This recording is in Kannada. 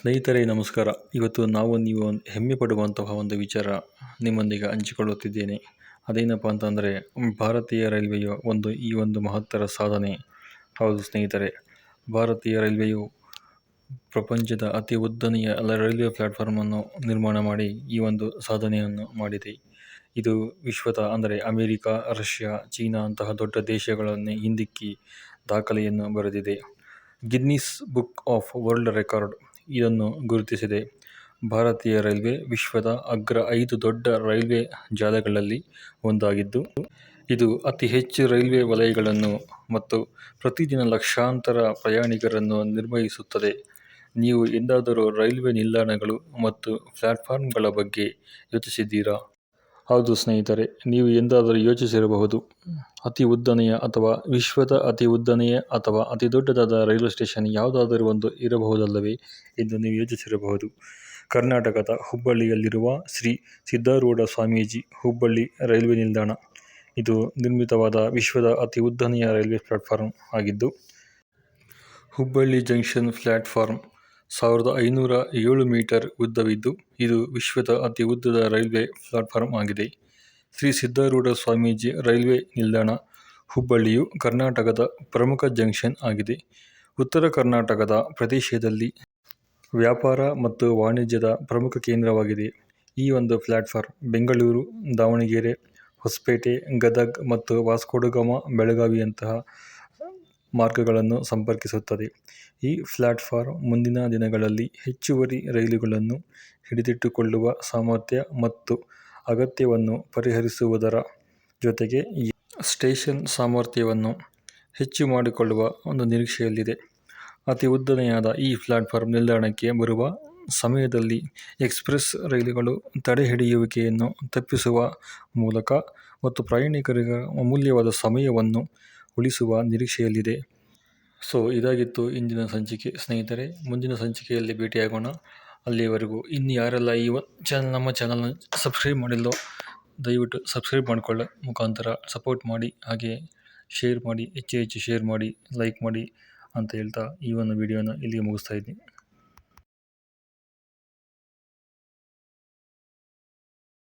ಸ್ನೇಹಿತರೆ, ನಮಸ್ಕಾರ. ಇವತ್ತು ನಾವು ನೀವು ಹೆಮ್ಮೆ ಪಡುವಂತಹ ಒಂದು ವಿಚಾರ ನಿಮ್ಮೊಂದಿಗೆ ಹಂಚಿಕೊಳ್ಳುತ್ತಿದ್ದೇನೆ. ಅದೇನಪ್ಪ ಅಂತಂದರೆ, ಭಾರತೀಯ ರೈಲ್ವೆಯ ಒಂದು, ಈ ಒಂದು ಮಹತ್ತರ ಸಾಧನೆ. ಹೌದು ಸ್ನೇಹಿತರೆ, ಭಾರತೀಯ ರೈಲ್ವೆಯು ಪ್ರಪಂಚದ ಅತಿ ಉದ್ದನೆಯ ರೈಲ್ವೆ ಪ್ಲ್ಯಾಟ್ಫಾರ್ಮನ್ನು ನಿರ್ಮಾಣ ಮಾಡಿ ಈ ಒಂದು ಸಾಧನೆಯನ್ನು ಮಾಡಿದೆ. ಇದು ವಿಶ್ವದ, ಅಂದರೆ ಅಮೇರಿಕಾ, ರಷ್ಯಾ, ಚೀನಾ ಅಂತಹ ದೊಡ್ಡ ದೇಶಗಳನ್ನೇ ಹಿಂದಿಕ್ಕಿ ದಾಖಲೆಯನ್ನು ಬರೆದಿದೆ. Guinness book of world record. ಇದನ್ನು ಗುರುತಿಸಿದೆ. ಭಾರತೀಯ ರೈಲ್ವೆ ವಿಶ್ವದ ಅಗ್ರ ಐದು ದೊಡ್ಡ ರೈಲ್ವೆ ಜಾಲಗಳಲ್ಲಿ ಒಂದಾಗಿದ್ದು, ಇದು ಅತಿ ಹೆಚ್ಚು ರೈಲ್ವೆ ವಲಯಗಳನ್ನು ಮತ್ತು ಪ್ರತಿದಿನ ಲಕ್ಷಾಂತರ ಪ್ರಯಾಣಿಕರನ್ನು ನಿರ್ವಹಿಸುತ್ತದೆ. ನೀವು ಎಂದಾದರೂ ರೈಲ್ವೆ ನಿಲ್ದಾಣಗಳು ಮತ್ತು ಪ್ಲ್ಯಾಟ್ಫಾರ್ಮ್ಗಳ ಬಗ್ಗೆ ಯೋಚಿಸಿದ್ದೀರಾ? ಹೌದು ಸ್ನೇಹಿತರೆ, ನೀವು ಎಂದಾದರೂ ಯೋಚಿಸಿರಬಹುದು. ಅತಿ ಉದ್ದನೆಯ ಅಥವಾ ವಿಶ್ವದ ಅತಿ ಉದ್ದನೆಯ ಅಥವಾ ಅತಿ ದೊಡ್ಡದಾದ ರೈಲ್ವೆ ಸ್ಟೇಷನ್ ಯಾವುದಾದರೂ ಒಂದು ಇರಬಹುದಲ್ಲವೇ ಎಂದು ನೀವು ಯೋಚಿಸಿರಬಹುದು. ಕರ್ನಾಟಕದ ಹುಬ್ಬಳ್ಳಿಯಲ್ಲಿರುವ ಶ್ರೀ ಸಿದ್ಧಾರೂಢ ಸ್ವಾಮೀಜಿ ಹುಬ್ಬಳ್ಳಿ ರೈಲ್ವೆ ನಿಲ್ದಾಣ. ಇದು ನಿರ್ಮಿತವಾದ ವಿಶ್ವದ ಅತಿ ಉದ್ದನೆಯ ರೈಲ್ವೆ ಪ್ಲಾಟ್ಫಾರ್ಮ್ ಆಗಿದ್ದು, ಹುಬ್ಬಳ್ಳಿ ಜಂಕ್ಷನ್ ಪ್ಲ್ಯಾಟ್ಫಾರ್ಮ್ ಸಾವಿರದ ಐನೂರ ಏಳು ಮೀಟರ್ ಉದ್ದವಿದ್ದು, ಇದು ವಿಶ್ವದ ಅತಿ ಉದ್ದದ ರೈಲ್ವೆ ಪ್ಲಾಟ್ಫಾರ್ಮ್ ಆಗಿದೆ. ಶ್ರೀ ಸಿದ್ಧಾರೂಢ ಸ್ವಾಮೀಜಿ ರೈಲ್ವೆ ನಿಲ್ದಾಣ, ಹುಬ್ಬಳ್ಳಿಯು ಕರ್ನಾಟಕದ ಪ್ರಮುಖ ಜಂಕ್ಷನ್ ಆಗಿದೆ. ಉತ್ತರ ಕರ್ನಾಟಕದ ಪ್ರದೇಶದಲ್ಲಿ ವ್ಯಾಪಾರ ಮತ್ತು ವಾಣಿಜ್ಯದ ಪ್ರಮುಖ ಕೇಂದ್ರವಾಗಿದೆ. ಈ ಒಂದು ಪ್ಲಾಟ್ಫಾರ್ಮ್ ಬೆಂಗಳೂರು, ದಾವಣಗೆರೆ, ಹೊಸಪೇಟೆ, ಗದಗ್ ಮತ್ತು ವಾಸ್ಕೋಡಗಾಮ ಬೆಳಗಾವಿಯಂತಹ ಮಾರ್ಗಗಳನ್ನು ಸಂಪರ್ಕಿಸುತ್ತದೆ. ಈ ಪ್ಲ್ಯಾಟ್ಫಾರ್ಮ್ ಮುಂದಿನ ದಿನಗಳಲ್ಲಿ ಹೆಚ್ಚುವರಿ ರೈಲುಗಳನ್ನು ಹಿಡಿದಿಟ್ಟುಕೊಳ್ಳುವ ಸಾಮರ್ಥ್ಯ ಮತ್ತು ಅಗತ್ಯವನ್ನು ಪರಿಹರಿಸುವುದರ ಜೊತೆಗೆ ಸ್ಟೇಷನ್ ಸಾಮರ್ಥ್ಯವನ್ನು ಹೆಚ್ಚು ಮಾಡಿಕೊಳ್ಳುವ ಒಂದು ನಿರೀಕ್ಷೆಯಲ್ಲಿದೆ. ಅತಿ ಉದ್ದನೆಯಾದ ಈ ಪ್ಲ್ಯಾಟ್ಫಾರ್ಮ್ ನಿಲ್ದಾಣಕ್ಕೆ ಬರುವ ಸಮಯದಲ್ಲಿ ಎಕ್ಸ್ಪ್ರೆಸ್ ರೈಲುಗಳು ತಡೆಹಿಡಿಯುವಿಕೆಯನ್ನು ತಪ್ಪಿಸುವ ಮೂಲಕ ಮತ್ತು ಪ್ರಯಾಣಿಕರಿಗೆ ಅಮೂಲ್ಯವಾದ ಸಮಯವನ್ನು ಉಳಿಸುವ ನಿರೀಕ್ಷೆಯಲ್ಲಿದೆ. ಸೊ, ಇದಾಗಿತ್ತು ಇಂದಿನ ಸಂಚಿಕೆ. ಸ್ನೇಹಿತರೆ, ಮುಂದಿನ ಸಂಚಿಕೆಯಲ್ಲಿ ಭೇಟಿಯಾಗೋಣ. ಅಲ್ಲಿಯವರೆಗೂ ಇನ್ನು ಯಾರೆಲ್ಲ ಈ ಚಾನಲ್ ನಮ್ಮ ಚಾನಲ್ನ ಸಬ್ಸ್ಕ್ರೈಬ್ ಮಾಡಿಲ್ಲೋ, ದಯವಿಟ್ಟು ಸಬ್ಸ್ಕ್ರೈಬ್ ಮಾಡಿಕೊಳ್ಳೋ. ಮುಖಾಂತರ ಸಪೋರ್ಟ್ ಮಾಡಿ, ಹಾಗೆ ಶೇರ್ ಮಾಡಿ, ಹೆಚ್ಚು ಹೆಚ್ಚು ಶೇರ್ ಮಾಡಿ ಲೈಕ್ ಮಾಡಿ ಅಂತ ಹೇಳ್ತಾ ಈ ಒಂದು ವಿಡಿಯೋನ ಇಲ್ಲಿಗೆ ಮುಗಿಸ್ತಾ ಇದ್ದೀನಿ.